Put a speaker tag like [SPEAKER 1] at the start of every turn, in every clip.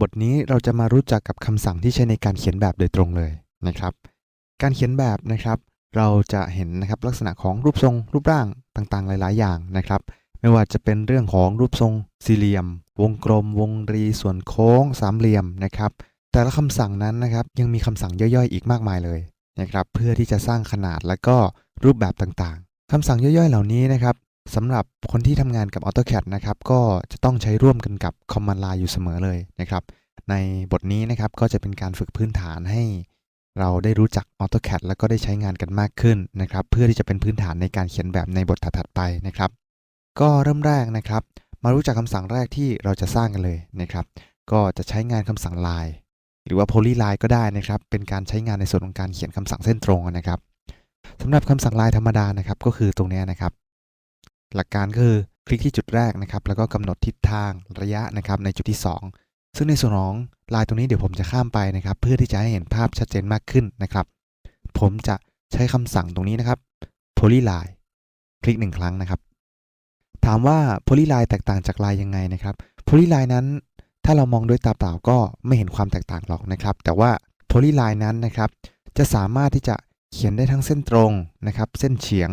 [SPEAKER 1] บทนี้เราจะมารู้จักกับคำสั่งที่ใช้ในการเขียนแบบโดยตรงเลยนะครับ การเขียนแบบนะครับ เราจะเห็นนะครับลักษณะของรูปทรง รูปร่างต่างๆ หลาย ๆ อย่างนะครับ ไม่ว่าจะเป็นเรื่องของรูปทรง สี่เหลี่ยม วงกลม วงรี ส่วนโค้ง สามเหลี่ยมนะครับ แต่ละคำสั่งนั้นนะครับยังมีคำสั่งย่อยๆ อีกมากมายเลยนะครับ เพื่อที่จะสร้างขนาดและก็รูปแบบต่างๆคำสั่งย่อยๆ เหล่านี้นะครับ สำหรับคนที่ทำงานกับ AutoCAD นะครับก็จะต้องใช้ร่วมกันกับ Command Line อยู่เสมอเลยนะครับ ในบทนี้นะครับก็จะเป็นการฝึกพื้นฐานให้ เราได้รู้จัก AutoCAD แล้วก็ได้ใช้งานกันมากขึ้นนะครับ เพื่อที่จะเป็นพื้นฐานในการเขียนแบบในบทถัดไปนะครับ ก็เริ่มแรกนะครับ มารู้จักคำสั่งแรกที่เราจะสร้างกันเลยนะครับ ก็จะใช้งานคำสั่ง line หรือว่า polyline ก็ได้นะครับ เป็นการใช้งานในส่วนของการเขียนคำสั่งเส้นตรงนะครับสำหรับคำสั่ง line ธรรมดานะครับ ก็คือตรงนี้นะครับ หลักการก็คือคลิกที่จุดแรกนะครับ แล้วก็กำหนดทิศทางระยะนะครับในจุดที่ 2 ซึ่งในส่วนของลายตรงนี้เดี๋ยวผมจะข้ามไปนะครับ เพื่อที่จะให้เห็นภาพชัดเจนมากขึ้นนะครับ ผมจะใช้คำสั่งตรงนี้นะครับ polyline คลิกหนึ่งครั้งนะครับ ถามว่า polyline แตกต่างจากลายยังไงนะครับ polyline นั้นถ้าเรามองด้วยตาเปล่าก็ไม่เห็นความแตกต่างหรอกนะครับ แต่ว่า polyline นั้นนะครับ จะสามารถที่จะเขียนได้ทั้งเส้นตรงนะครับ เส้นเฉียง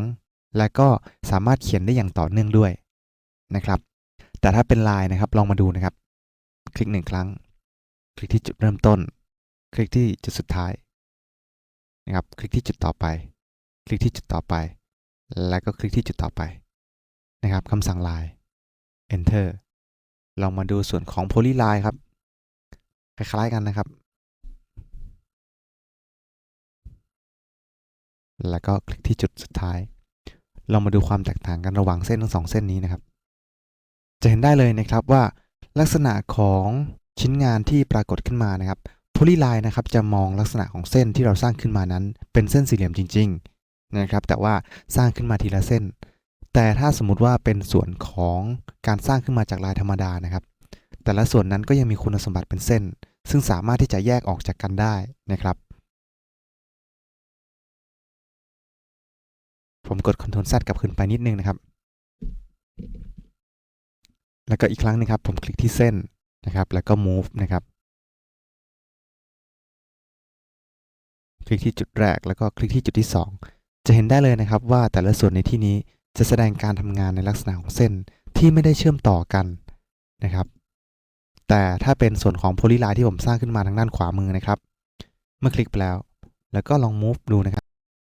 [SPEAKER 1] และก็สามารถเขียนได้อย่างต่อเนื่องด้วยนะครับ แต่ถ้าเป็นลายนะครับลองมาดูนะครับ คลิกหนึ่งครั้ง คลิกที่จุดเริ่มต้น คลิกที่จุดสุดท้ายนะครับ คลิกที่จุดต่อไป คลิกที่จุดต่อไป แล้วก็คลิกที่จุดต่อไปนะครับคำสั่งลาย enter ลองมาดูส่วนของ polyline ครับ คล้ายๆกันนะครับ แล้วก็คลิกที่จุดสุดท้าย เรามาดูความแตกต่างกันระหว่างเส้นทั้งสองเส้นนี้นะครับ จะเห็นได้เลยนะครับว่า ลักษณะของชิ้นงานที่ปรากฏขึ้นมานะครับ polyline นะครับจะมองลักษณะของเส้นที่เราสร้างขึ้นมานั้น เป็นเส้นสี่เหลี่ยมจริง ๆนะครับ แต่ว่าสร้างขึ้นมาทีละเส้น แต่ถ้าสมมุติว่าเป็นส่วนของการสร้างขึ้นมาจากลายธรรมดานะครับ แต่ละส่วนนั้นก็ยังมีคุณสมบัติเป็นเส้น ซึ่งสามารถที่จะแยกออกจากกันได้นะครับ ผมกด Ctrl Z กลับขึ้นไปนิดนึงนะครับ แล้วก็อีกครั้งนึงครับ ผมคลิกที่เส้นนะครับ แล้วก็ move นะครับ คลิกที่จุดแรกแล้วก็คลิกที่จุดที่ 2 จะเห็นได้เลยนะครับว่าแต่ละส่วนในที่นี้จะแสดงการทำงานในลักษณะของเส้นที่ไม่ได้เชื่อมต่อกันนะครับ แต่ถ้าเป็นส่วนของ polyline ที่ผมสร้างขึ้นมาทางด้านขวามือนะครับ เมื่อคลิกไปแล้ว แล้วก็ลอง move ดูนะครับ